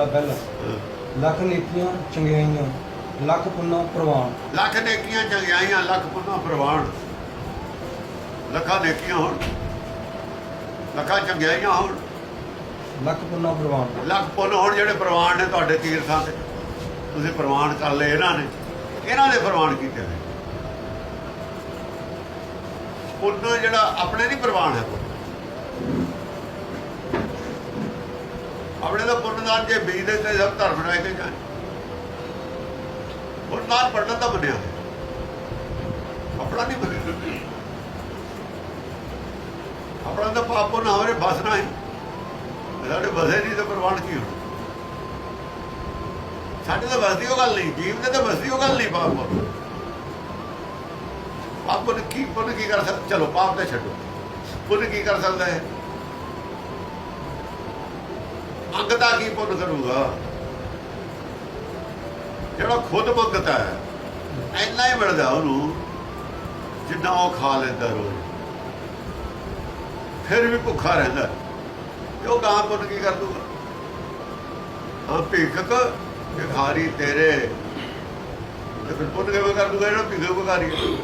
ਮਹੱਲਾ ਪਹਿਲਾ। ਲੱਖ ਨੇਕੀਆਂ ਚੰਗਿਆਈਆਂ ਲੱਖ ਪੁੰਨਾ ਪ੍ਰਵਾਨ। ਲੱਖ ਨੇਕੀਆਂ ਚੰਗਿਆਈਆਂ ਲੱਖ ਪੁੰਨਾ ਪ੍ਰਵਾਨ। ਲੱਖਾਂ ਨੇਕੀਆਂ ਹੋਣ। ਲੱਖਾਂ ਚੰਗਿਆਈਆਂ ਹੋਣ। ਲੱਖ ਪੁੰਨਾ ਪ੍ਰਵਾਨ। ਲੱਖ ਪੁੰਨ ਹੋਣ ਜਿਹੜੇ ਪ੍ਰਵਾਨ ਨੇ ਤੁਹਾਡੇ ਤੀਰਥਾਂ ਤੇ। ਤੁਸੀਂ ਪ੍ਰਵਾਨ ਕਰ ਲਏ ਇਹਨਾਂ ਨੇ। ਇਹਨਾਂ ਦੇ ਪ੍ਰਵਾਨ ਕੀਤੇ ਨੇ। ਪੁੰਨ ਜਿਹੜਾ ਆਪਣੇ ਨਹੀਂ ਪ੍ਰਵਾਨ ਹੈ ਪੁੰਨ। ਆਪਣੇ ਦਾ ਨਾਲ ਜੇ ਬੀਜਦੇ ਤੇ ਸਭ ਧਰਮ ਨਾਲ ਕੇ ਜਾਏ। ਪੁੰਨਦਾਨ ਪੜਨ ਦਾ ਬਣਿਆ ਆਪਣਾ ਨਹੀਂ ਬਣਿਆ। ਆਪਣਾ ਤਾਂ ਪਾਪ ਪੁੰਨ ਹਮਾਰੇ ਬਸਣਾ ਹੈ। ਸਾਡੇ ਬਸੇ ਨਹੀਂ ਤਾਂ ਪ੍ਰਵਾਨ ਕੀ ਹੋ ਸਾਡੇ ਤਾਂ ਬਸਦੀ ਉਹ ਗੱਲ ਨਹੀਂ, ਜੀਵ ਦੇ ਤਾਂ ਬਸਦੀ ਉਹ ਗੱਲ ਨਹੀਂ ਪਾਪ ਪਾਪ ਪੁੰਨ ਕੀ ਪੁੰਨ ਕੀ ਕਰ ਸਕਦਾ ਚਲੋ, ਪਾਪ ਤੇ ਛੱਡੋ। ਪੁੰਨ ਕੀ ਕਰ ਸਕਦਾ ਹੈ ਅੰਗਤਾ ਕੀ ਪੁੰਨ ਕਰੂਗਾ? ਜਿਹੜਾ ਖੁਦ ਮੰਗਤਾ ਹੈ, ਇੰਨਾ ਹੀ ਮਿਲਦਾ ਉਹਨੂੰ, ਜਿੰਨਾ ਉਹ ਖਾ ਲੈਂਦਾ ਰੋਜ਼। ਫਿਰ ਵੀ ਭੁੱਖਾ ਰਹਿੰਦਾ। ਤੇ ਉਹ ਗਾਂ ਪੁੰਨ ਕੀ ਕਰ ਦੂਗਾ? ਹਾਂ ਭਿੱਖਕ ਭਿਖਾਰੀ ਤੇਰੇ। ਤੇ ਫਿਰ ਪੁੰਨ ਕਿਵੇਂ ਕਰ ਦੂਗਾ? ਜਿਹੜਾ ਭਿੱਖਕ ਭਿਖਾਰੀ ਹੈ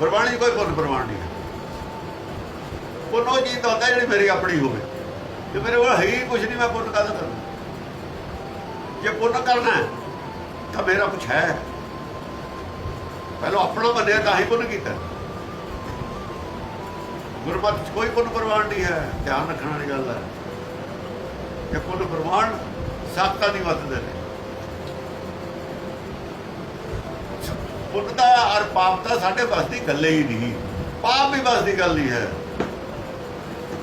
ਪ੍ਰਵਾਣੀ 'ਚ ਕੋਈ ਪੁੰਨ ਪ੍ਰਵਾਨ ਨਹੀਂ ਹੈ। ਪੁੰਨ ਉਹ ਚੀਜ਼ ਤਾਂ ਹੁੰਦਾ ਜਿਹੜੀ ਮੇਰੀ ਆਪਣੀ ਹੋਵੇ। ਜੇ ਮੇਰੇ ਕੋਲ ਹੈ ਹੀ ਕੁਝ ਨਹੀਂ ਮੈਂ ਪੁੰਨ ਕਾਹਦਾ ਕਰਾਂ। ਜੇ ਪੁੰਨ ਕਰਨਾ ਤਾਂ ਮੇਰਾ ਕੁਝ ਹੈ। ਪਹਿਲਾਂ ਆਪਣਾ ਬੰਨਿਆ ਤਾਂ ਹੀ ਪੁੰਨ ਕੀਤਾ। ਗੁਰਮਤਿ ਕੋਈ ਪੁੰਨ ਪ੍ਰਵਾਨ ਨਹੀਂ ਹੈ, ਧਿਆਨ ਰੱਖਣ ਵਾਲੀ ਗੱਲ ਹੈ। ਜੇ ਪੁੰਨ ਪ੍ਰਵਾਨ, ਸਾਖਤਾ ਨਹੀਂ ਵਰਤਦੇ ਨੇ ਪੁੰਨ ਦਾ ਔਰ ਪਾਪ ਦਾ ਸਾਡੇ ਬਸ ਦੀ ਗੱਲ ਹੀ ਨਹੀਂ। ਪਾਪ ਵੀ ਬਸ ਦੀ ਗੱਲ ਨਹੀਂ ਹੈ।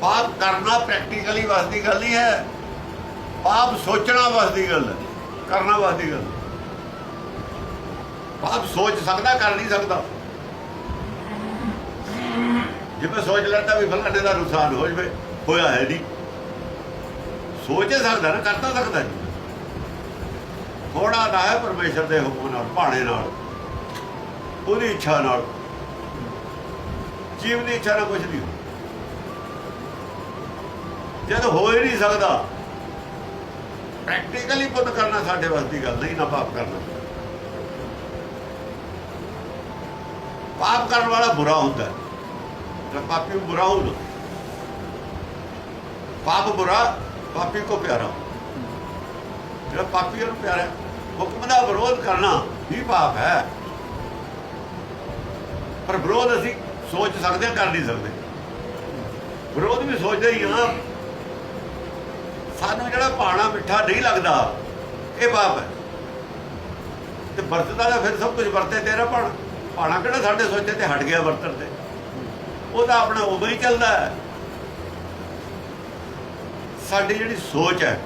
ਪਾਪ ਕਰਨਾ ਪ੍ਰੈਕਟੀਕਲੀ ਬਸ ਗੱਲ ਨਹੀਂ ਹੈ। ਪਾਪ ਸੋਚਣਾ ਬਸ ਗੱਲ ਹੈ। ਕਰਨਾ ਬਸ ਗੱਲ। ਪਾਪ ਸੋਚ ਸਕਦਾ, ਕਰ ਨਹੀਂ ਸਕਦਾ। ਜਿਵੇਂ ਸੋਚ ਲੈਂਦਾ ਵੀ ਫਲਾਣੇ ਦਾ ਨੁਕਸਾਨ ਹੋ ਜਵੇ, ਹੋਇਆ ਹੈ ਨਹੀਂ। ਸੋਚ ਸਕਦਾ ਨਾ, ਕਰ ਸਕਦਾ ਜੀ ਥੋੜਾ ਨਾ ਹੈ ਪਰਮੇਸ਼ਰ ਦੇ ਹੁਕਮ ਨਾਲ, ਭਾਣੇ ਨਾਲ, ਉਹਦੀ ਇੱਛਾ ਨਾਲ। ਜੀਵ ਦੀ ਇੱਛਾ ਨਾਲ ਕੁਝ ਨਹੀਂ ਜਦ ਹੋ ਹੀ ਨਹੀਂ ਸਕਦਾ। ਪ੍ਰੈਕਟੀਕਲੀ ਪੁੱਤ ਕਰਨਾ ਸਾਡੇ ਵੱਸ ਦੀ ਗੱਲ ਨਹੀਂ ਨਾ ਪਾਪ ਕਰਨਾ। ਪਾਪ ਕਰਨ ਵਾਲਾ ਬੁਰਾ ਹੁੰਦਾ। ਹੈ ਜਿਹੜਾ ਪਾਪੀ ਬੁਰਾ ਹੁੰਦਾ ਪਾਪ ਬੁਰਾ ਪਾਪੀ ਕੋ ਪਿਆਰਾ। ਜਿਹੜਾ ਪਾਪੀ ਨੂੰ ਪਿਆਰਾ ਹੁਕਮ ਦਾ ਵਿਰੋਧ ਕਰਨਾ ਹੀ ਪਾਪ ਹੈ। ਪਰ ਵਿਰੋਧ ਅਸੀਂ ਸੋਚ ਸਕਦੇ ਹਾਂ, ਕਰ ਨਹੀਂ ਸਕਦੇ। ਵਿਰੋਧ ਵੀ ਸੋਚਦੇ ਹੀ ਹਾਂ ਸਾਨੂੰ ਜਿਹੜਾ ਪਾਣਾ ਮਿੱਠਾ ਨਹੀਂ ਲੱਗਦਾ, ਇਹ ਪਾਪ ਹੈ। ਤੇ ਵਰਤਦਾ ਤਾਂ ਫਿਰ ਸਭ ਕੁਝ ਵਰਤੇ ਤੇਰਾ ਪਾਣਾ। ਪਾਣਾ ਕਿਹੜਾ ਸਾਡੇ ਸੋਚੇ ਤੇ ਹਟ ਗਿਆ ਵਰਤਣ ਤੇ। ਉਹ ਤਾਂ ਆਪਣਾ ਉਦੋਂ ਹੀ ਚੱਲਦਾ ਹੈ। ਸਾਡੀ ਜਿਹੜੀ ਸੋਚ ਹੈ,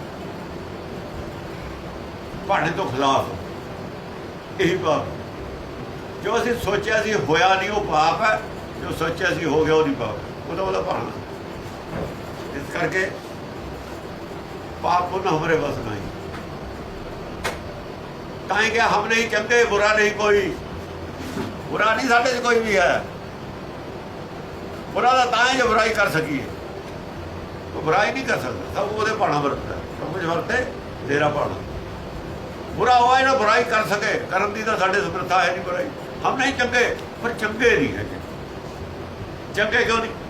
ਭਾਣੇ ਤੋਂ ਖਿਲਾਫ ਇਹੀ ਪਾਪ ਜੋ ਅਸੀਂ ਸੋਚਿਆ ਸੀ ਹੋਇਆ ਨਹੀਂ, ਉਹ ਪਾਪ ਹੈ। ਜੋ ਸੋਚਿਆ ਸੀ ਹੋ ਗਿਆ ਉਹ ਨਹੀਂ ਪਾਪ ਉਹਦਾ ਉਹਦਾ ਭਾਣਾ ਇਸ ਕਰਕੇ पाप पुनः हमारे बस नहीं काहे क्या हम नहीं चंगे बुरा नहीं कोई बुरा नहीं साढ़े से कोई भी है बुरा तो ताए जो बुराई कर सकी है तो बुराई नहीं कर सकता सब वो पाना वरतता है सब कुछ वरते तेरा पाना बुरा हुआ है ना बुराई कर सके करम की तो साढ़े समर्था है नहीं बुराई हम नहीं चंगे पर चंगे नहीं है चंगे क्यों नहीं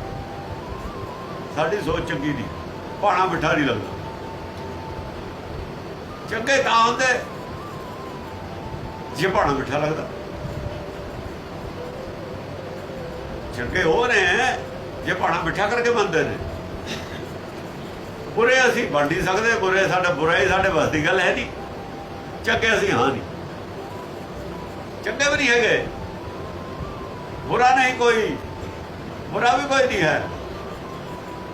साड़ी सोच चंगी नहीं पाना मिठा नहीं लगता ਚੰਗੇ ਤਾਂ ਹੁੰਦੇ ਜੇ ਭਾਣਾ ਮਿੱਠਾ ਲੱਗਦਾ। ਚੰਗੇ ਹੋ ਨੇ, ਜੇ ਭਾਣਾ ਮਿੱਠਾ ਕਰਕੇ ਮੰਨਦੇ ਨੇ। ਬੁਰੇ ਅਸੀਂ ਬਣ ਨਹੀਂ ਸਕਦੇ, ਬੁਰੇ ਸਾਡਾ, ਬੁਰਾ ਹੀ ਸਾਡੇ ਵੱਸ ਦੀ ਗੱਲ ਹੈ ਨਹੀਂ। ਚੰਗੇ ਅਸੀਂ ਹਾਂ ਨਹੀਂ। ਚੰਗੇ ਵੀ ਨਹੀਂ ਹੈਗੇ। ਬੁਰਾ ਨਹੀਂ ਕੋਈ। ਬੁਰਾ ਵੀ ਕੋਈ ਨਹੀਂ ਹੈ।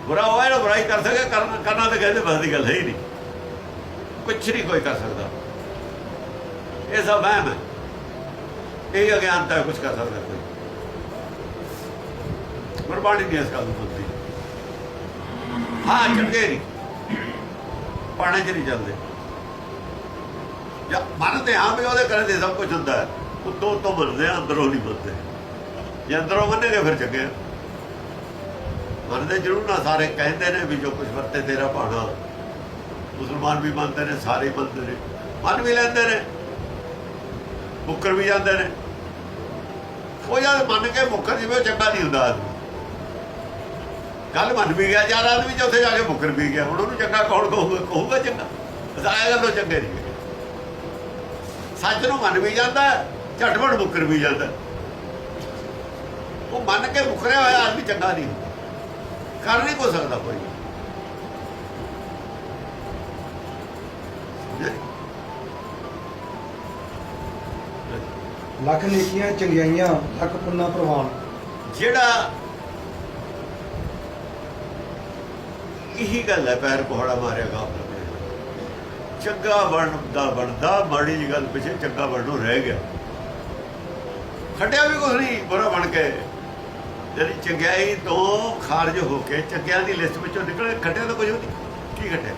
ਬੁਰਾ ਹੋਇਆ ਨਾ ਬੁਰਾਈ ਕਰ ਸਕੇ, ਕਰਨਾ ਕਰਨਾ ਤਾਂ ਕਹਿੰਦੇ ਵੱਸ ਦੀ ਗੱਲ ਹੈ ਹੀ ਨਹੀਂ। ਕੁਛ ਨਹੀਂ ਕੋਈ ਕਰ ਸਕਦਾ। ਇਹ ਸਭ ਵਹਿਮ ਹੈ। ਇਹ ਅਗਿਆਨਤਾ ਕੁਝ ਕਰ ਸਕਦਾ ਕੋਈ। ਗੁਰਬਾਣੀ ਨਹੀਂ ਇਸ ਗੱਲ ਨੂੰ ਮੰਨਦੀ ਹਾਂ। ਚੰਗੇ ਨਹੀਂ। ਪਾਣੇ ਚ ਨਹੀਂ ਚੱਲਦੇ। ਜਾਂ ਮੰਨਦੇ ਹਾਂ ਵੀ ਉਹਦੇ ਕਰੇ ਤੇ ਸਭ ਕੁਝ ਹੁੰਦਾ ਹੈ। ਉੱਤੋਂ ਤੋਂ ਮੰਨਦੇ ਆ, ਅੰਦਰੋਂ ਨਹੀਂ ਮੰਨਦੇ ਜੇ ਅੰਦਰੋਂ ਮੰਨੇਗੇ ਫਿਰ ਚੰਗੇ ਮੰਨਦੇ ਜ਼ਰੂਰ ਨਾ ਸਾਰੇ, ਕਹਿੰਦੇ ਨੇ ਵੀ ਜੋ ਕੁਝ ਵਰਤੇ ਤੇਰਾ ਪਾਣਾ ਮੁਸਲਮਾਨ ਵੀ ਮੰਨਦੇ ਨੇ ਸਾਰੇ ਮੰਨਦੇ ਨੇ। ਮੰਨ ਵੀ ਲੈਂਦੇ ਨੇ। ਮੁੱਕਰ ਵੀ ਜਾਂਦੇ ਨੇ। ਉਹ ਜਦ ਮੰਨ ਕੇ ਮੁੱਕਰ ਜਿਵੇਂ ਉਹ ਚੰਗਾ ਨਹੀਂ ਹੁੰਦਾ ਆਦਮੀ। ਗੱਲ ਮੰਨ ਵੀ ਗਿਆ ਯਾਰ ਆਦਮੀ ਜੇ ਉੱਥੇ ਜਾ ਕੇ ਮੁੱਕਰ ਵੀ ਗਿਆ ਹੁਣ ਉਹਨੂੰ ਚੰਗਾ ਕੌਣ ਕਹੂਗਾ? ਕਹੂਗਾ ਚੰਗਾ। ਸਾਇਆ ਗੱਲੋਂ ਚੰਗੇ ਨਹੀਂ ਹੈਗੇ। ਸੱਚ ਨੂੰ ਮੰਨ ਵੀ ਜਾਂਦਾ ਹੈ, ਝਟਪਟ ਮੁੱਕਰ ਵੀ ਜਾਂਦਾ। ਉਹ ਮੰਨ ਕੇ ਮੁੱਕਰਿਆ ਹੋਇਆ ਆਦਮੀ ਚੰਗਾ ਨਹੀਂ ਹੁੰਦਾ। ਕਰ ਨਹੀਂ ਕੋ ਸਕਦਾ ਕੋਈ। ਲੱਖ ਨੇਕੀਆਂ, ਚੰਗਿਆਈਆਂ, ਲੱਖ ਪੁੰਨਾ ਪ੍ਰਵਾਨ। ਜਿਹੜਾ ਇਹੀ ਗੱਲ ਹੈ, ਪੈਰ ਕੋਹੜਾ ਮਾਰਿਆ ਗਾਫਲ ਚੰਗਾ ਬਣਦਾ ਬਣਦਾ, ਮਾੜੀ ਜੀ ਗੱਲ ਪਿੱਛੇ ਚੰਗਾ ਬਣਨੋਂ ਰਹਿ ਗਿਆ। ਖੱਟਿਆ ਵੀ ਕੁਝ ਨਹੀਂ, ਬੁਰਾ ਬਣ ਕੇ। ਜਿਹੜੀ ਚੰਗਿਆਈ ਤੋਂ ਖਾਰਜ ਹੋ ਕੇ ਚੰਗਿਆਂ ਦੀ ਲਿਸਟ ਵਿੱਚੋਂ ਨਿਕਲੇ ਖੱਟਿਆ ਤਾਂ ਕੁਝ ਨਹੀਂ। ਕੀ ਖੱਟਿਆ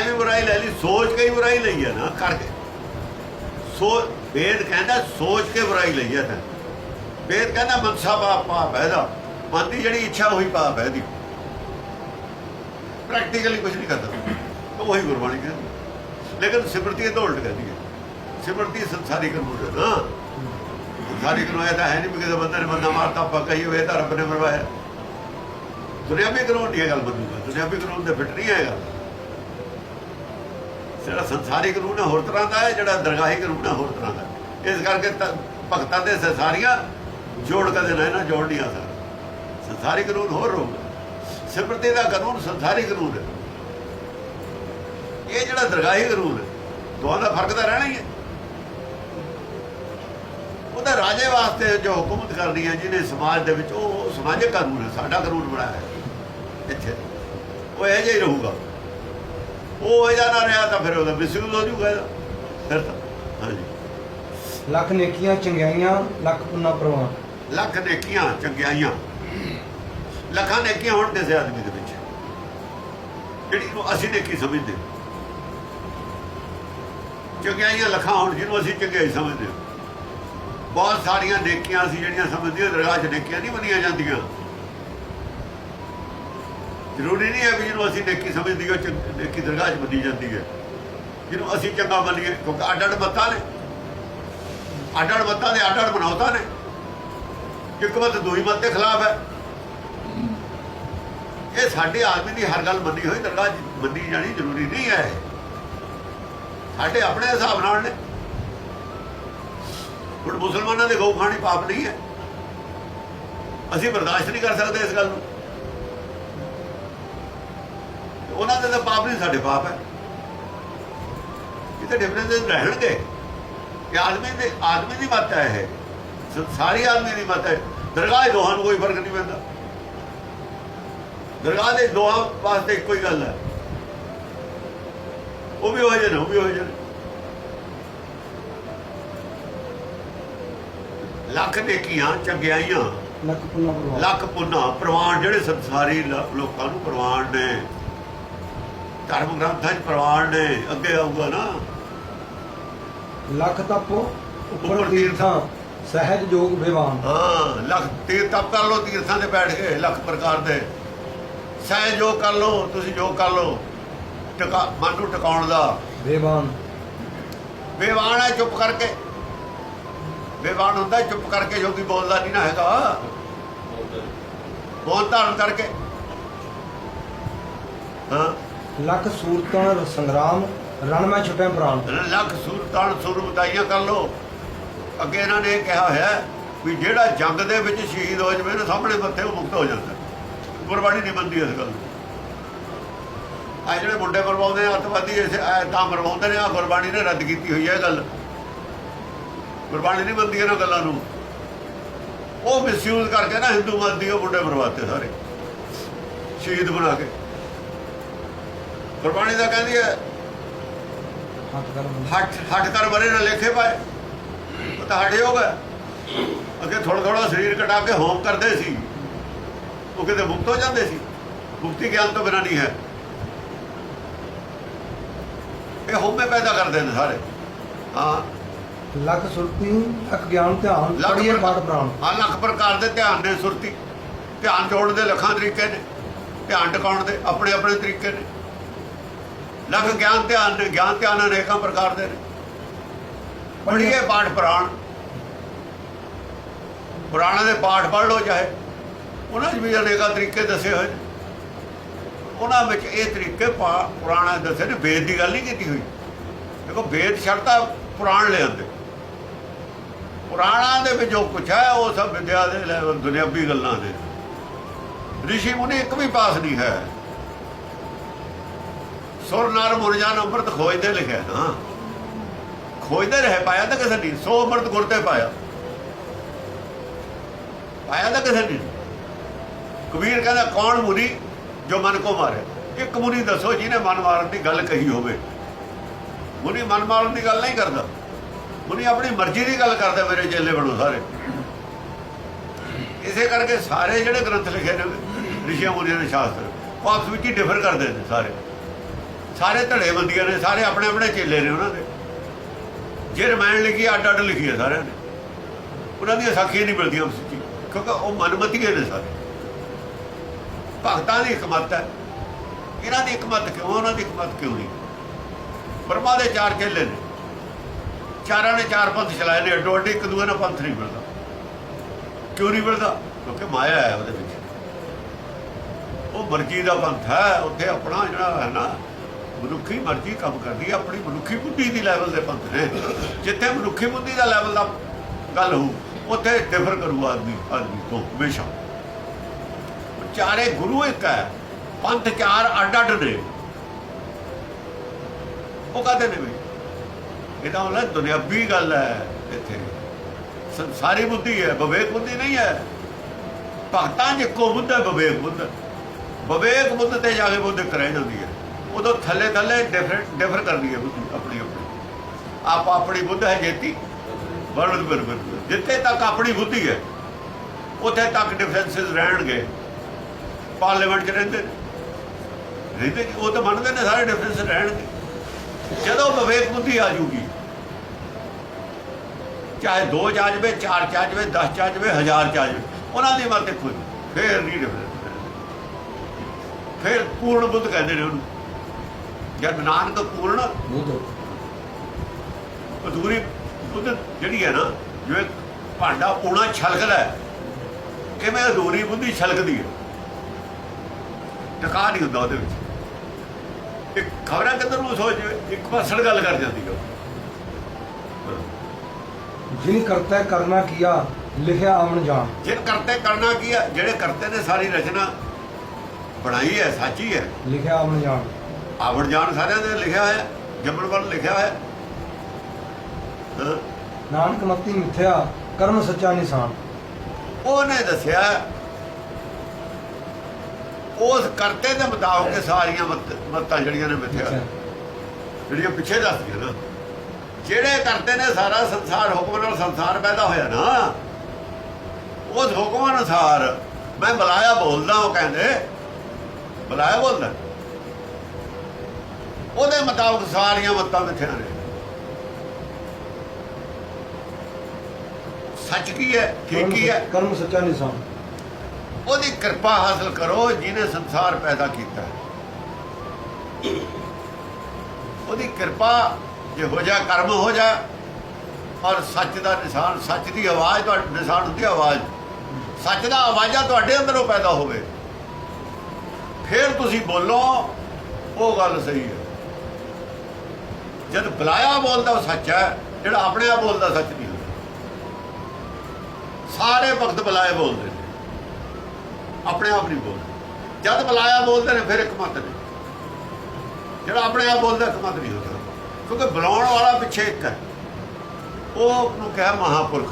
ਐਵੇਂ ਬੁਰਾਈ ਲੈ ਲਈ, ਸੋਚ ਕੇ ਹੀ ਬੁਰਾਈ ਲਈ ਹੈ ਨਾ, ਕਰਕੇ। ਸੋ, ਵੇਦ ਕਹਿੰਦਾ, ਸੋਚ ਕੇ ਬੁਰਾਈ ਲਈ ਹੈ ਤਾਂ। ਵੇਦ ਕਹਿੰਦਾ, ਮਨਸਾ ਪਾਪ ਪਾਪ ਹੈ ਦਾ ਮਨ ਦੀ ਜਿਹੜੀ ਇੱਛਾ, ਉਹੀ ਪਾਪ ਹੈ ਦੀ ਪ੍ਰੈਕਟੀਕਲੀ ਕੁਝ ਨਹੀਂ ਕਰਦਾ। ਉਹੀ ਗੁਰਬਾਣੀ ਕਹਿੰਦੀ। ਲੇਕਿਨ ਸਿਮਰਤੀ ਇਹ ਤਾਂ ਉਲਟ ਕਹਿੰਦੀ ਹੈ। ਸਿਮਰਤੀ ਸੰਸਾਰੀ ਕਾਨੂੰਨ ਹੈ ਨਾ। ਸੰਸਾਰੀ ਕਾਨੂੰਨ ਇਹ ਤਾਂ ਹੈ ਨਹੀਂ ਵੀ ਕਿਸੇ ਬੰਦੇ ਨੇ ਬੰਦਾ ਮਾਰਤਾ, ਆਪਾਂ ਕਹੀਏ ਹੋਏ ਤਾਂ ਰੱਬ ਨੇ ਮਰਵਾਇਆ ਦੁਨਿਆਵੀ ਕਾਨੂੰਨ ਨਹੀਂ ਇਹ ਗੱਲ ਮੰਨੂਗਾ। ਦੁਨਿਆਵੀ ਕਾਨੂੰਨ ਦੇ ਫਿੱਟ ਨਹੀਂ ਹੈਗਾ। ਜਿਹੜਾ ਸੰਸਾਰੀ ਕਾਨੂੰਨ ਹੈ ਹੋਰ ਤਰ੍ਹਾਂ ਦਾ ਹੈ, ਜਿਹੜਾ ਦਰਗਾਹੀ ਕਾਨੂੰਨ ਹੈ ਹੋਰ ਤਰ੍ਹਾਂ ਦਾ ਇਸ ਕਰਕੇ ਭਗਤਾਂ ਦੇ ਸੰਸਾਰੀਆਂ ਜੋੜ ਕਦੇ ਨਾ ਇਹਨਾਂ ਜੋੜ ਨਹੀਂ ਆ ਸਕਦਾ। ਸੰਸਾਰੀ ਕਾਨੂੰਨ ਹੋਰ ਰਹੂਗਾ ਸਿਮਰਤੀ ਦਾ ਕਾਨੂੰਨ ਸੰਸਾਰੀ ਕਾਨੂੰਨ ਹੈ ਇਹ ਜਿਹੜਾ ਦਰਗਾਹੀ ਕਾਨੂੰਨ ਹੈ ਦੋਹਾਂ ਦਾ ਫ਼ਰਕ ਤਾਂ ਰਹਿਣਾ ਹੀ ਹੈ। ਉਹਦਾ ਰਾਜੇ ਵਾਸਤੇ ਜੋ ਹੁਕੂਮਤ ਕਰਨੀ ਹੈ, ਜਿਹਨੇ ਸਮਾਜ ਦੇ ਵਿੱਚ ਉਹ ਸਮਾਜਿਕ ਕਾਨੂੰਨ ਹੈ, ਸਾਡਾ ਕਾਨੂੰਨ ਬਣਾਇਆ ਹੈ। ਇੱਥੇ ਉਹ ਇਹ ਜਿਹਾ ਹੀ ਰਹੂਗਾ। ਉਹ ਇਹਦਾ ਨਾ ਰਿਹਾ ਤਾਂ ਫਿਰ ਉਹਦਾ ਮਿਸਯੂਜ਼ ਹੋ ਜੂਗਾ ਇਹਦਾ ਫਿਰ ਤਾਂ ਹਾਂਜੀ। ਲੱਖ ਨੇਕੀਆਂ ਚੰਗਿਆਈਆਂ ਲੱਖ ਪੁੰਨਾ ਪ੍ਰਵਾਨ। ਲੱਖ ਨੇਕੀਆਂ ਚੰਗਿਆਈਆਂ। ਲੱਖਾਂ ਨੇਕੀਆਂ ਹੋਣ ਕਿਸੇ ਆਦਮੀ ਦੇ ਵਿੱਚ। ਜਿਹੜੀ ਨੂੰ ਅਸੀਂ ਨੇਕੀ ਸਮਝਦੇ। ਚੰਗਿਆਈਆਂ ਲੱਖਾਂ ਹੋਣ ਜਿਹਨੂੰ ਅਸੀਂ ਚੰਗਿਆਈ ਸਮਝਦੇ। ਬਹੁਤ ਸਾਰੀਆਂ ਨੇਕੀਆਂ ਅਸੀਂ ਜਿਹੜੀਆਂ ਸਮਝਦੇ 'ਚ ਨੇਕੀਆਂ ਨਹੀਂ ਮੰਨੀਆਂ ਜਾਂਦੀਆਂ। ਜ਼ਰੂਰੀ ਨਹੀਂ ਹੈ ਵੀ ਜਿਹਨੂੰ ਅਸੀਂ ਨੇਕੀ ਸਮਝਦੀ ਹਾਂ ਨੇਕੀ ਦਰਗਾਹ 'ਚ ਮੰਨੀ ਜਾਂਦੀ ਹੈ। ਜਿਹਨੂੰ ਅਸੀਂ ਚੰਗਾ ਮੰਨੀਏ, ਕਿਉਂਕਿ ਅੱਡ ਅੱਡ ਮੱਤਾਂ ਨੇ। ਅੱਡ ਅੱਡ ਮੱਤਾਂ ਦੇ ਅੱਡ ਅੱਡ ਬਣਾਉਤਾ ਨੇ। ਇੱਕ ਮਤ ਦੂਈ ਮਤ ਦੇ ਖਿਲਾਫ ਹੈ। ਇਹ ਸਾਡੇ ਆਦਮੀ ਦੀ ਹਰ ਗੱਲ ਮੰਨੀ ਹੋਈ, ਦਰਗਾਹ ਮੰਨੀ ਜਾਣੀ ਜ਼ਰੂਰੀ ਨਹੀਂ ਹੈ। ਸਾਡੇ ਆਪਣੇ ਹਿਸਾਬ ਨਾਲ ਨੇ। ਹੁਣ ਮੁਸਲਮਾਨਾਂ ਦੇ ਗਊ ਖਾਣੀ ਪਾਪ ਨਹੀਂ ਹੈ। ਅਸੀਂ ਬਰਦਾਸ਼ਤ ਨਹੀਂ ਕਰ ਸਕਦੇ ਇਸ ਗੱਲ ਨੂੰ। ਉਹਨਾਂ ਦੇ ਤਾਂ ਪਾਪ ਨਹੀਂ ਸਾਡੇ ਪਾਪ ਹੈ। ਇਹ ਤਾਂ ਡਿਫਰੈਂਸ ਰਹਿਣਗੇ। ਇਹ ਆਦਮੀ ਦੇ ਆਦਮੀ ਦੀ ਮਤ ਹੈ ਇਹ। ਸਾਰੀ ਆਦਮੀ ਦੀ ਮਤ ਹੈ। ਦਰਗਾਹ ਦੇ ਦੋਹਾਂ ਨੂੰ ਕੋਈ ਫ਼ਰਕ ਨਹੀਂ ਪੈਂਦਾ। ਦਰਗਾਹ ਦੇ ਦੋਹਾਂ ਵਾਸਤੇ ਹੀ ਗੱਲ ਹੈ। ਉਹ ਵੀ ਹੋ ਜਾਣ ਉਹ ਵੀ ਹੋ ਜਾਣ ਲੱਖ ਨੇਕੀਆਂ ਚੰਗਿਆਈਆਂ। ਲੱਖ ਪੁੰਨਾ ਪ੍ਰਵਾਨ ਲੱਖ ਪੁੰਨਾ ਪ੍ਰਵਾਨ ਜਿਹੜੇ ਸੰਸਾਰੀ ਲੋਕਾਂ ਨੂੰ ਪ੍ਰਵਾਨ ਨੇ। ਧਰਮ ਗ੍ਰੰਥਾਂ 'ਚ ਪ੍ਰਵਾਨ ਨੇ ਅੱਗੇ ਆਊਗਾ ਨਾ। ਲੱਖ ਤਪ ਉੱਪਰ ਤੀਰਥਾਂ। ਸਹਿਜ ਜੋਗ ਵਿਵਾਨ। ਹਾਂ ਲੱਖ ਤੀਰ ਤਪ ਕਰ ਲੋ ਤੀਰਥਾਂ ਤੇ ਬੈਠ ਕੇ ਲੱਖ ਪ੍ਰਕਾਰ ਦੇ। ਸਹਿ ਜੋ ਕਰ ਲੋ ਤੁਸੀਂ ਜੋ ਕਰ ਲੋ ਟਿਕਾ ਮਨ ਨੂੰ ਟਿਕਾਉਣ ਦਾ। ਵਿਵਾਨ। ਬੇਵਾਨ ਹੈ ਚੁੱਪ ਕਰਕੇ। ਬੇਵਾਨ ਹੁੰਦਾ ਹੈ ਚੁੱਪ ਕਰਕੇ ਜੋ ਕੀ ਬੋਲਦਾ ਨਹੀਂ ਨਾ ਹੈਗਾ। ਬੋਲ ਧਾਰਨ ਕਰਕੇ। ਹਾਂ। ਲੱਖ ਸੂਰਤਾਂ ਸੰਗਰਾਮ, ਰਣ ਮੈਂ ਛੁਟੇ ਪ੍ਰਾਣ। ਲੱਖ ਸੁਲਤਾਨ ਸੁਰਬਤਾਈਆਂ ਕਰ ਲੋ ਅੱਗੇ ਇਹਨਾਂ ਨੇ ਕਿਹਾ ਹੋਇਆ ਵੀ ਜਿਹੜਾ ਜੰਗ ਦੇ ਵਿੱਚ ਸ਼ਹੀਦ ਹੋ ਜਾਵੇ ਨਾ ਸਾਹਮਣੇ ਮੱਥੇ ਉਹ ਮੁਕਤ ਹੋ ਜਾਂਦਾ। ਗੁਰਬਾਣੀ ਨਹੀਂ ਮੰਨਦੀ ਇਸ ਗੱਲ ਨੂੰ ਆ ਜਿਹੜੇ ਮੁੰਡੇ ਮਰਵਾਉਂਦੇ ਆ, ਅੱਤਵਾਦੀ ਇਸ ਤਾਂ ਮਰਵਾਉਂਦੇ ਨੇ ਆ ਗੁਰਬਾਣੀ ਨੇ ਰੱਦ ਕੀਤੀ ਹੋਈ ਹੈ ਇਹ ਗੱਲ। ਗੁਰਬਾਣੀ ਨਹੀਂ ਮੰਨਦੀ ਇਹਨਾਂ ਗੱਲਾਂ ਨੂੰ। ਉਹ ਮਿਸਯੂਜ਼ ਕਰਕੇ ਨਾ ਹਿੰਦੂ ਮਤ ਦੀ ਉਹ ਮੁੰਡੇ ਮਰਵਾਤੇ ਸਾਰੇ। ਸ਼ਹੀਦ ਬਣਾ ਕੇ। ਗੁਰਬਾਣੀ ਦਾ ਕਹਿੰਦੀ ਹੈ ਹੱਟ ਹੱਟ ਕਰ ਮਰੇ ਨਾ ਲੇਖੇ ਪਾਏ। ਉਹ ਤਾਂ ਹਟੇ ਹੋ। ਗਏ ਅੱਗੇ ਥੋੜਾ ਥੋੜਾ ਸਰੀਰ ਕਟਾ ਕੇ ਹੋਮ ਕਰਦੇ ਸੀ। ਉਹ ਕਿਤੇ ਮੁਕਤ ਹੋ ਜਾਂਦੇ ਸੀ। ਮੁਕਤੀ ਗਿਆਨ ਤੋਂ ਬਿਨਾਂ ਨਹੀਂ ਹੈ। ਇਹ ਹੋਮੇ ਪੈਦਾ ਕਰਦੇ ਨੇ ਸਾਰੇ। ਹਾਂ। ਲੱਖ ਸੁਰਤੀ ਲੱਖ ਗਿਆਨ ਧਿਆਨ ਪੜੀਏ ਬਾਤ ਪ੍ਰਾਣ। ਹਾਂ ਲੱਖ ਪ੍ਰਕਾਰ ਦੇ ਧਿਆਨ ਨੇ ਸੁਰਤੀ। ਧਿਆਨ ਜੋੜਨ ਦੇ ਲੱਖਾਂ ਤਰੀਕੇ ਨੇ। ਧਿਆਨ ਟਿਕਾਉਣ ਦੇ ਆਪਣੇ ਆਪਣੇ ਤਰੀਕੇ ਨੇ। ਲੱਖ ਗਿਆਨ ਧਿਆਨ ਨੇ ਗਿਆਨ ਧਿਆਨ ਅਨੇਕਾਂ ਪ੍ਰਕਾਰ ਦੇ ਨੇ। ਪੜ੍ਹੀਏ ਪਾਠ ਪੁਰਾਣ। ਪੁਰਾਣਾ ਦੇ ਪਾਠ ਪੜ੍ਹ ਲਓ ਚਾਹੇ। ਉਹਨਾਂ 'ਚ ਵੀ ਅਨੇਕਾਂ ਤਰੀਕੇ ਦੱਸੇ ਹੋਏ ਨੇ। ਉਹਨਾਂ ਵਿੱਚ ਇਹ ਤਰੀਕੇ ਪਾ- ਪੁਰਾਣਾ ਦੱਸੇ ਨੇ। ਵੇਦ ਦੀ ਗੱਲ ਨਹੀਂ ਕੀਤੀ ਹੋਈ। ਦੇਖੋ, ਵੇਦ ਸ਼ਰਤਾ ਪੁਰਾਣ ਲਿਆਂਦੇ ਪੁਰਾਣਾ ਦੇ ਵਿੱਚ ਜੋ ਕੁਛ ਹੈ, ਉਹ ਸਭ ਵਿਦਿਆ ਦੇ ਲੈਵਲ ਦੁਨਿਆਵੀ ਗੱਲਾਂ ਨੇ ਰਿਸ਼ੀ ਮੁਨੀ ਇੱਕ ਵੀ ਪਾਸ ਨਹੀਂ ਹੈ। ਸੁਰ ਨਰ ਮੁਰਜਾਨ ਅੰਮ੍ਰਿਤ ਖੋਜਦੇ ਲਿਖਿਆ ਨਾ ਖੋਜਦੇ ਰਹੇ, ਪਾਇਆ ਤਾਂ ਕਿਸੇ ਨਹੀਂ। ਸੋ ਅੰਮ੍ਰਿਤ ਗੁਰ ਤੇ ਪਾਇਆ। ਪਾਇਆ ਤਾਂ ਕਿਸੇ ਨਹੀਂ। ਕਬੀਰ ਕਹਿੰਦਾ, ਕੌਣ ਮੁਨੀ ਜੋ ਮਨ ਕੋ ਮਾਰੇ? ਇੱਕ ਮੁਨੀ ਦੱਸੋ ਜਿਹਨੇ ਮਨ ਮਾਰਨ ਦੀ ਗੱਲ ਕਹੀ ਹੋਵੇ। ਮੁਨੀ ਮਨ ਮਾਰਨ ਦੀ ਗੱਲ ਨਹੀਂ ਕਰਦਾ। ਮੁਨੀ ਆਪਣੀ ਮਰਜ਼ੀ ਦੀ ਗੱਲ ਕਰਦਾ ਮੇਰੇ ਚੇਲੇ ਬਣੋ ਸਾਰੇ। ਇਸੇ ਕਰਕੇ ਸਾਰੇ ਜਿਹੜੇ ਗ੍ਰੰਥ ਲਿਖੇ ਨੇ ਰਿਸ਼ੀਆਂ ਮੁਨੀਆਂ ਦੇ ਸ਼ਾਸਤਰ, ਉਹ ਆਪਸ ਵਿੱਚ ਹੀ ਡਿਫਰ ਕਰਦੇ ਨੇ ਸਾਰੇ। ਸਾਰੇ ਧੜੇ ਬੰਦੀਆਂ ਨੇ, ਸਾਰੇ ਆਪਣੇ ਆਪਣੇ ਚੇਲੇ ਨੇ ਉਹਨਾਂ ਦੇ। ਜੇ ਰਮਾਇਣ ਲਿਖੀ, ਅੱਡ ਅੱਡ ਲਿਖੀ ਹੈ ਸਾਰਿਆਂ ਨੇ। ਉਹਨਾਂ ਦੀਆਂ ਸਾਖੀਆਂ ਨਹੀਂ ਮਿਲਦੀਆਂ ਉਸ ਵਿੱਚ ਕਿਉਂਕਿ ਉਹ ਮਨਮਤੀਏ ਨੇ ਸਾਰੇ। ਭਗਤਾਂ ਦੀ ਹਕਮਤ ਹੈ। ਇਹਨਾਂ ਦੀ ਹਕਮਤ ਕਿਉਂ ਉਹਨਾਂ ਦੀ ਹਕਮਤ ਕਿਉਂ ਨਹੀਂ? ਪਰਮਾ ਦੇ ਚਾਰ ਚੇਲੇ ਨੇ। ਚਾਰਾਂ ਨੇ ਚਾਰ ਪੰਥ ਚਲਾਏ ਨੇ, ਅੱਡੋ ਅੱਡ ਇੱਕ ਦੂਏ ਨਾਲ ਪੰਥ ਨਹੀਂ ਮਿਲਦਾ। ਕਿਉਂ ਨਹੀਂ ਮਿਲਦਾ? ਕਿਉਂਕਿ ਮਾਇਆ ਹੈ ਉਹਦੇ ਵਿੱਚ। ਉਹ ਮਰਜ਼ੀ ਦਾ ਪੰਥ ਹੈ, ਉੱਥੇ ਆਪਣਾ ਜਿਹੜਾ ਹੈ ਨਾ ਮਨੁੱਖੀ ਮਰਜ਼ੀ ਕੰਮ ਕਰਦੀ ਹੈ, ਆਪਣੀ ਮਨੁੱਖੀ ਬੁੱਧੀ ਦੀ ਲੈਵਲ ਦੇ ਪੰਥ ਨੇ। ਜਿੱਥੇ ਮਨੁੱਖੀ ਬੁੱਧੀ ਦਾ ਲੈਵਲ ਦਾ ਗੱਲ ਹੋ ਉੱਥੇ ਡਿਫਰ ਕਰੂ ਆਦਮੀ ਆਦਮੀ ਤੋਂ, ਹਮੇਸ਼ਾ। ਚਾਰੇ ਗੁਰੂ ਇੱਕ ਹੈ, ਪੰਥ ਚਾਰ ਅੱਡ ਅੱਡ ਨੇ। ਉਹ ਕਹਦੇ ਨੇ ਵੀ ਇਹ ਤਾਂ ਮਤਲਬ ਦੁਨਿਆਵੀ ਗੱਲ ਹੈ ਇੱਥੇ। ਸੰਸਾਰੀ ਬੁੱਧੀ ਹੈ, ਵਿਵੇਕ ਬੁੱਧੀ ਨਹੀਂ ਹੈ। ਭਗਤਾਂ ਚ ਇੱਕੋ ਬੁੱਧ ਹੈ, ਵਿਵੇਕ ਬੁੱਧ। ਵਿਵੇਕ ਬੁੱਧ ਤੇ ਜਾ ਕੇ ਬੁੱਧ ਕਰਾਈ ਜਾਂਦੀ ਹੈ। ਉਦੋਂ ਥੱਲੇ ਥੱਲੇ ਡਿਫਰੈਂਟ ਡਿਫਰ ਕਰਦੀ ਹੈ ਬੁੱਧੀ ਆਪਣੀ ਆਪਣੀ। ਆਪ ਆਪਣੀ ਬੁੱਧ ਹੈ ਜੇਤੀ। ਵਰਡ ਬਰਬਰ ਜਿੱਥੇ ਤੱਕ ਆਪਣੀ ਬੁੱਧੀ ਹੈ ਉੱਥੇ ਤੱਕ ਡਿਫਰੈਂਸਸ ਰਹਿਣਗੇ। ਪਾਰਲੀਮੈਂਟ 'ਚ ਰਹਿੰਦੇ ਨੇ। ਰਹਿੰਦੇ ਉਹ ਤਾਂ ਮੰਨਦੇ ਨੇ ਸਾਰੇ ਡਿਫਰੈਂਸ ਰਹਿਣਗੇ। ਜਦੋਂ ਵਿਵੇਕ ਬੁੱਧੀ ਆ ਜੂਗੀ ਚਾਹੇ ਦੋ ਚਾਹ ਜਾਵੇ ਚਾਰ ਚਾਹ ਜਾਵੇ 10 ਚਾਹ ਜਾਵੇ ਹਜ਼ਾਰ ਜਾ ਜਾਵੇ ਉਹਨਾਂ ਦੀ ਮਤ ਦੇਖੋ ਜੀ, ਫੇਰ ਨਹੀਂ ਡਿਫਰੈਂਸ ਫਿਰ ਪੂਰਨ ਬੁੱਧ ਕਹਿੰਦੇ ਨੇ ਉਹਨੂੰ ਜਦ ਨਾਨਕ ਪੂਰਨ ਬੁੱਧ ਅਧੂਰੀ ਬੁੱਧ ਜਿਹੜੀ ਹੈ ਨਾ ਜਿਵੇਂ ਭਾਂਡਾ ਪੂਣਾ ਛਲਕਦਾ ਹੈ ਕਿਵੇਂ ਅਧੂਰੀ ਬੁੱਧੀ ਛਲਕਦੀ ਹੈ? ਟਿਕਾ ਨਹੀਂ ਹੁੰਦਾ ਉਹਦੇ ਵਿੱਚ। ਇੱਕ ਖਬਰਾਂ ਕਿੱਧਰ ਨੂੰ ਸੋਚ ਇੱਕ ਪਾਸੜ ਗੱਲ ਕਰ ਜਾਂਦੀ ਹੈ ਜਿਨ ਕਰਤਾ ਕਰਨਾ ਕੀਆ ਲਿਖਿਆ ਆਮਣ ਜਾਣ। ਜਿਨ ਕਰਤੇ ਕਰਨਾ ਕੀ ਹੈ ਜਿਹੜੇ ਕਰਤੇ ਨੇ ਸਾਰੀ ਰਚਨਾ ਬਣਾਈ ਹੈ ਸਾਚੀ ਹੈ। ਲਿਖਿਆ ਆਮਣ ਜਾਣ। ਆਵਣ ਜਾਣ ਸਾਰਿਆਂ ਦੇ ਲਿਖਿਆ ਹੋਇਆ ਜੰਮਣ ਵੱਲ ਲਿਖਿਆ ਹੋਇਆ। ਹਾਂ। ਨਾਨਕ ਮਤੀ ਮਿਥਿਆ ਕਰਮ ਸੱਚਾ ਨਿਸ਼ਾਨ। ਉਹਨੇ ਦੱਸਿਆ ਉਸ ਕਰਤੇ ਦੇ ਮੁਤਾਬਕ ਇਹ ਸਾਰੀਆਂ ਮੱਤ- ਮੱਤਾਂ ਜਿਹੜੀਆਂ ਨੇ ਮਿੱਥਿਆ। ਜਿਹੜੀਆਂ ਪਿੱਛੇ ਦੱਸਦੀਆਂ ਨਾ। ਜਿਹੜੇ ਕਰਤੇ ਨੇ ਸਾਰਾ ਸੰਸਾਰ ਹੁਕਮ ਨਾਲ ਸੰਸਾਰ ਪੈਦਾ ਹੋਇਆ ਨਾ ਉਸ ਹੁਕਮ ਅਨੁਸਾਰ ਮੈਂ ਬੁਲਾਇਆ ਬੋਲਦਾ ਉਹ ਕਹਿੰਦੇ ਬੁਲਾਇਆ ਬੋਲਦਾ। ਉਹਦੇ ਮੁਤਾਬਕ ਸਾਰੀਆਂ ਮੱਤਾਂ ਮਿੱਥਿਆ ਨੇ ਸੱਚ ਕੀ ਹੈ ਠੀਕ ਕੀ ਹੈ? ਕਰਮ ਸੱਚਾ ਨਿਸ਼ਾਨ। ਉਹਦੀ ਕਿਰਪਾ ਹਾਸਲ ਕਰੋ ਜਿਹਨੇ ਸੰਸਾਰ ਪੈਦਾ ਕੀਤਾ। ਉਹਦੀ ਕਿਰਪਾ ਜੇ ਹੋ ਜਾ ਕਰਮ ਹੋ ਜਾ ਔਰ ਸੱਚ ਦਾ ਨਿਸ਼ਾਨ ਸੱਚ ਦੀ ਆਵਾਜ਼ ਤੁਹਾਡੇ ਨਿਸ਼ਾਨ ਹੁੰਦੀ ਆਵਾਜ਼। ਸੱਚ ਦਾ ਆਵਾਜ਼ਾ ਤੁਹਾਡੇ ਅੰਦਰੋਂ ਪੈਦਾ ਹੋਵੇ। ਫਿਰ ਤੁਸੀਂ ਬੋਲੋ ਉਹ ਗੱਲ ਸਹੀ ਹੈ। ਜਦ ਬੁਲਾਇਆ ਬੋਲਦਾ ਉਹ ਸੱਚ ਹੈ, ਜਿਹੜਾ ਆਪਣੇ ਆਪ ਬੋਲਦਾ ਸੱਚ ਨਹੀਂ। ਹੁੰਦਾ ਸਾਰੇ ਵਕਤ ਬੁਲਾਏ ਬੋਲਦੇ ਨੇ। ਆਪਣੇ ਆਪ ਨਹੀਂ ਬੋਲਦੇ। ਜਦ ਬੁਲਾਇਆ ਬੋਲਦੇ ਨੇ, ਫਿਰ ਇੱਕ ਮਤ ਨੇ ਜਿਹੜਾ ਆਪਣੇ ਆਪ ਬੋਲਦਾ ਇੱਕ ਮਤ ਨਹੀਂ ਹੁੰਦਾ। ਕਿਉਂਕਿ ਬੁਲਾਉਣ ਵਾਲਾ ਪਿੱਛੇ ਇੱਕ ਹੈ। ਉਹ ਨੂੰ ਕਿਹਾ ਮਹਾਪੁਰਖ।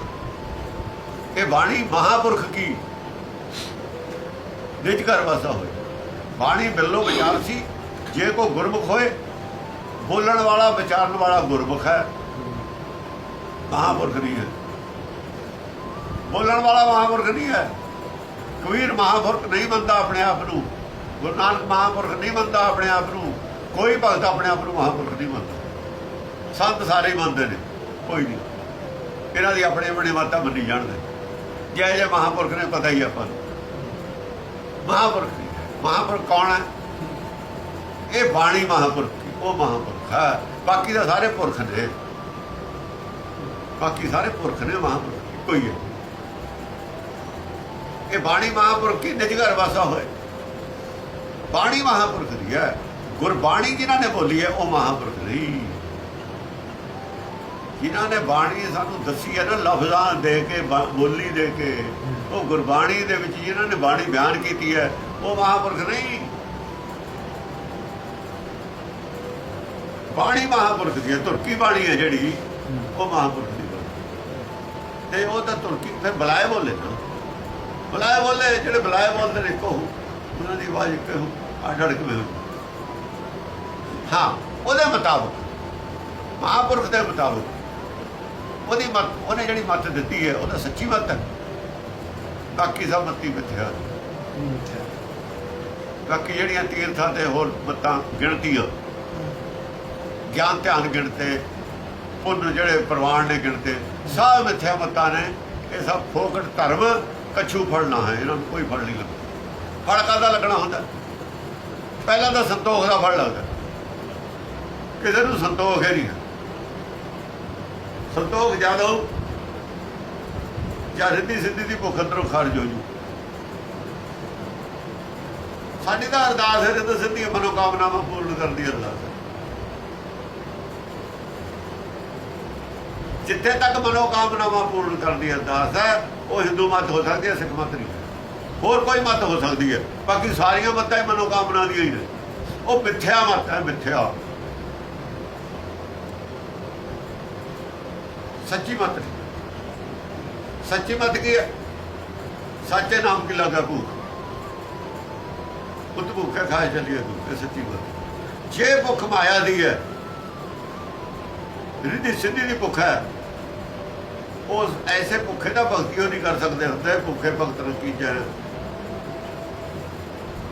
ਇਹ ਬਾਣੀ ਮਹਾਪੁਰਖ ਕੀ? ਨਿਜ ਘਰ ਵਸਾ ਹੋਏ। ਬਾਣੀ ਬਿੱਲੋ ਵਿਚਾਰ ਸੀ, ਜੇ ਕੋ ਗੁਰਮੁਖ ਹੋਏ ਬੋਲਣ ਵਾਲਾ, ਵਿਚਾਰਨ ਵਾਲਾ ਗੁਰਮੁਖ ਹੈ। ਮਹਾਪੁਰਖ ਨਹੀਂ ਹੈ। ਬੋਲਣ ਵਾਲਾ ਮਹਾਪੁਰਖ ਨਹੀਂ ਹੈ। ਕਬੀਰ ਮਹਾਪੁਰਖ ਨਹੀਂ ਮੰਨਦਾ ਆਪਣੇ ਆਪ ਨੂੰ। ਗੁਰੂ ਨਾਨਕ ਮਹਾਪੁਰਖ ਨਹੀਂ ਮੰਨਦਾ ਆਪਣੇ ਆਪ ਨੂੰ। ਕੋਈ ਭਗਤ ਆਪਣੇ ਆਪ ਨੂੰ ਮਹਾਪੁਰਖ ਨਹੀਂ ਮੰਨਦਾ। ਸੰਤ ਸਾਰੇ ਮੰਨਦੇ ਨੇ, ਕੋਈ ਨਹੀਂ। ਇਹਨਾਂ ਦੀ ਆਪਣੇ ਆਪਣੇ ਮਾਤਾ ਮੰਨੀ ਜਾਣਦੇ। ਜੈ ਜੈ ਮਹਾਪੁਰਖ ਨੇ ਪਤਾ ਹੀ ਆਪਾਂ ਨੂੰ। ਮਹਾਪੁਰਖ ਨਹੀਂ ਹੈ। ਮਹਾਪੁਰਖ ਕੌਣ ਹੈ? ਇਹ ਬਾਣੀ ਮਹਾਪੁਰਖ ਉਹ ਮਹਾਂਪੁਰਖ ਹੈ। ਬਾਕੀ ਦਾ ਸਾਰੇ ਪੁਰਖ ਨੇ। ਬਾਕੀ ਸਾਰੇ ਪੁਰਖ ਨੇ ਮਹਾਂਪੁਰਖ। ਕੋਈ ਹੈ ਇਹ ਬਾਣੀ ਮਹਾਂਪੁਰਖ ਕੀ? ਨਿਜਗਰ ਵਾਸਾ ਹੋਏ। ਬਾਣੀ ਮਹਾਂਪੁਰਖ ਦੀ ਹੈ। ਗੁਰਬਾਣੀ ਜਿਨ੍ਹਾਂ ਨੇ ਬੋਲੀ ਹੈ, ਉਹ ਮਹਾਂਪੁਰਖ ਨਹੀਂ। ਜਿਨ੍ਹਾਂ ਨੇ ਬਾਣੀ ਸਾਨੂੰ ਦੱਸੀ ਹੈ ਨਾ, ਲਫ਼ਜ਼ਾਂ ਦੇ ਕੇ ਬੋਲੀ ਦੇ ਕੇ, ਉਹ ਗੁਰਬਾਣੀ ਦੇ ਵਿੱਚ ਜਿਨ੍ਹਾਂ ਨੇ ਬਾਣੀ ਬਿਆਨ ਕੀਤੀ ਹੈ, ਉਹ ਮਹਾਂਪੁਰਖ ਨਹੀਂ। ਬਾਣੀ ਮਹਾਂਪੁਰਖ ਦੀ ਹੈ ਤੁਰਕੀ ਬਾਣੀ ਹੈ ਜਿਹੜੀ ਉਹ ਮਹਾਂਪੁਰਖ ਦੀ ਬਾਣੀ। ਤੇ ਉਹ ਤਾਂ ਤੁਰਕੀ ਫਿਰ ਬੁਲਾਏ ਬੋਲੇ ਨਾ। ਬੁਲਾਏ ਬੋਲੇ ਜਿਹੜੇ ਬੁਲਾਏ ਬੋਲਦੇ ਨੇ ਇੱਕੋ ਉਹਨਾਂ ਦੀ ਆਵਾਜ਼ ਅੱਡ ਕਿਵੇਂ ਹੋਈ ਹਾਂ ਉਹਦੇ ਮੁਤਾਬਕ ਮਹਾਂਪੁਰਖ ਦੇ ਮੁਤਾਬਕ ਉਹਦੀ ਮਤ ਉਹਨੇ ਜਿਹੜੀ ਮਤ ਦਿੱਤੀ ਹੈ ਉਹਦਾ ਸੱਚੀ ਮਤ ਹੈ। ਬਾਕੀ ਸਭ ਮੱਤੀ ਮਿੱਥਿਆ। ਬਾਕੀ ਜਿਹੜੀਆਂ ਤੀਰਥਾਂ ਤੇ ਹੋਰ ਮਤਾਂ ਗਿਣਤੀਆਂ ਗਿਆਨ, ਧਿਆਨ, ਗਿਣਤੇ, ਪੁੰਨ ਜਿਹੜੇ ਪ੍ਰਵਾਨ ਨੇ ਗਿਣਤੇ, ਸਭ ਮਿੱਥਿਆ ਮਤਾਂ ਨੇ। ਇਹ ਸਭ ਫੋਕਟ ਧਰਮ, ਕਛੂ ਫੜਨਾ ਹੈ, ਇਹਨਾਂ ਨੂੰ ਕੋਈ ਫੜ ਨਹੀਂ ਲੱਗਦਾ। ਫੜ ਕਾਹਦਾ ਲੱਗਣਾ ਹੁੰਦਾ? ਪਹਿਲਾਂ ਤਾਂ ਸੰਤੋਖ ਦਾ ਫੜ ਲੱਗਦਾ। ਕਿਸੇ ਨੂੰ ਸੰਤੋਖ ਹੈ ਨਹੀਂ। ਸੰਤੋਖ ਜਦੋਂ ਜਾਂ ਰਿੱਧੀ ਸਿੱਧੀ ਦੀ ਭੁੱਖ ਅੰਦਰੋਂ ਖਾਰਜ ਹੋ ਜੂ। ਸਾਡੀ ਤਾਂ ਅਰਦਾਸ ਹੈ ਜਦੋਂ ਸਿੱਧੀਆਂ ਮਨੋਕਾਮਨਾਵਾਂ ਪੂਰਨ ਕਰਨ ਦੀ ਅਰਦਾਸ ਜਿੱਥੇ ਤੱਕ ਮਨੋਕਾਮਨਾਵਾਂ ਪੂਰਨ ਕਰਨ ਦੀ ਅਰਦਾਸ ਹੈ, ਉਹ ਹਿੰਦੂ ਮਤ ਹੋ ਸਕਦੀ ਹੈ, ਸਿੱਖ ਮਤ ਨਹੀਂ। ਹੋਰ ਕੋਈ ਮਤ ਹੋ ਸਕਦੀ ਹੈ। ਬਾਕੀ ਸਾਰੀਆਂ ਮਤਾਂ ਹੀ ਮਨੋਕਾਮਨਾ ਦੀਆਂ ਹੀ ਨੇ। ਉਹ ਮਿੱਥਿਆ ਮਤ ਹੈ, ਮਿੱਥਿਆ। ਸੱਚੀ ਮਤ ਸੱਚੀ ਮਤ ਕੀ ਹੈ? ਸੱਚੇ ਨਾਮ ਕੀ ਲੱਗਾ ਭੂਖ ਉਤ ਭੁੱਖੇ ਖਾ ਚੱਲੀਏ ਤੂੰ ਇਹ ਸੱਚੀ ਮਤ। ਜੇ ਭੁੱਖ ਮਾਇਆ ਦੀ ਹੈ, ਰਿੱਧੀ ਸਿੱਧੀ ਦੀ ਭੁੱਖ ਹੈ ਉਹ ਐਸੇ ਭੁੱਖੇ ਦਾ ਭਗਤੀ ਉਹ ਨਹੀਂ ਕਰ ਸਕਦੇ ਹੁੰਦੇ ਭੁੱਖੇ ਭਗਤ ਨੂੰ ਕੀ ਜਾਣ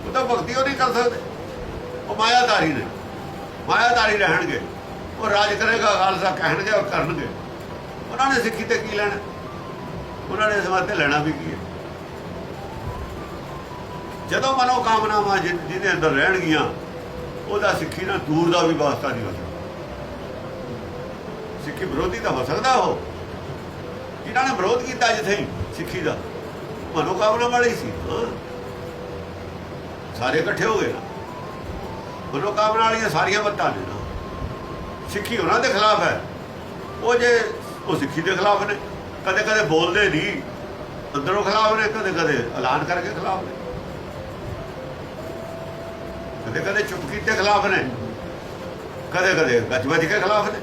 ਉਹ ਤਾਂ ਭਗਤੀ ਉਹ ਨਹੀਂ ਕਰ ਸਕਦੇ। ਉਹ ਮਾਇਆਦਾਰੀ ਨੇ। ਮਾਇਆਦਾਰੀ ਰਹਿਣਗੇ। ਉਹ ਰਾਜ ਕਰੇਗਾ, ਖਾਲਸਾ ਕਹਿਣਗੇ ਔਰ ਕਰਨਗੇ। ਉਹਨਾਂ ਨੇ ਸਿੱਖੀ ਤੇ ਕੀ ਲੈਣਾ? ਉਹਨਾਂ ਨੇ ਇਸ ਵਾਸਤੇ ਲੈਣਾ ਵੀ ਕੀ ਹੈ? ਜਦੋਂ ਮਨੋ ਕਾਮਨਾਵਾਂ ਜਿਹਦੇ ਅੰਦਰ ਰਹਿਣਗੀਆਂ, ਉਹਦਾ ਸਿੱਖੀ ਨਾਲ ਦੂਰ ਦਾ ਵੀ ਵਾਸਤਾ ਨਹੀਂ ਹੋ ਸਕਦਾ। ਸਿੱਖੀ ਵਿਰੋਧੀ ਤਾਂ ਹੋ ਸਕਦਾ ਉਹ। ਜਿਨ੍ਹਾਂ ਨੇ ਵਿਰੋਧ ਕੀਤਾ ਜਿੱਥੇ ਹੀ ਸਿੱਖੀ ਦਾ। ਮਨੋ ਕਾਮਨਾ ਵਾਲੇ ਹੀ ਸੀ ਸਾਰੇ ਇਕੱਠੇ ਹੋ ਗਏ ਨਾ। ਮਨੋ ਕਾਮਨਾ ਵਾਲੀਆਂ ਸਾਰੀਆਂ ਮੱਤਾਂ ਨੇ ਸਿੱਖੀ ਉਹਨਾਂ ਦੇ ਖਿਲਾਫ ਹੈ। ਉਹ ਜੇ, ਉਹ ਸਿੱਖੀ ਦੇ ਖਿਲਾਫ ਨੇ। ਕਦੇ ਕਦੇ ਬੋਲਦੇ ਨਹੀਂ। ਅੰਦਰੋਂ ਖਿਲਾਫ ਨੇ ਕਦੇ ਕਦੇ ਐਲਾਨ ਕਰਕੇ ਖਿਲਾਫ ਨੇ। ਕਦੇ ਕਦੇ ਚੁੱਪ ਕੀਤੇ ਖਿਲਾਫ ਨੇ। ਕਦੇ ਕਦੇ ਗੱਜ ਕੇ ਖਿਲਾਫ ਨੇ।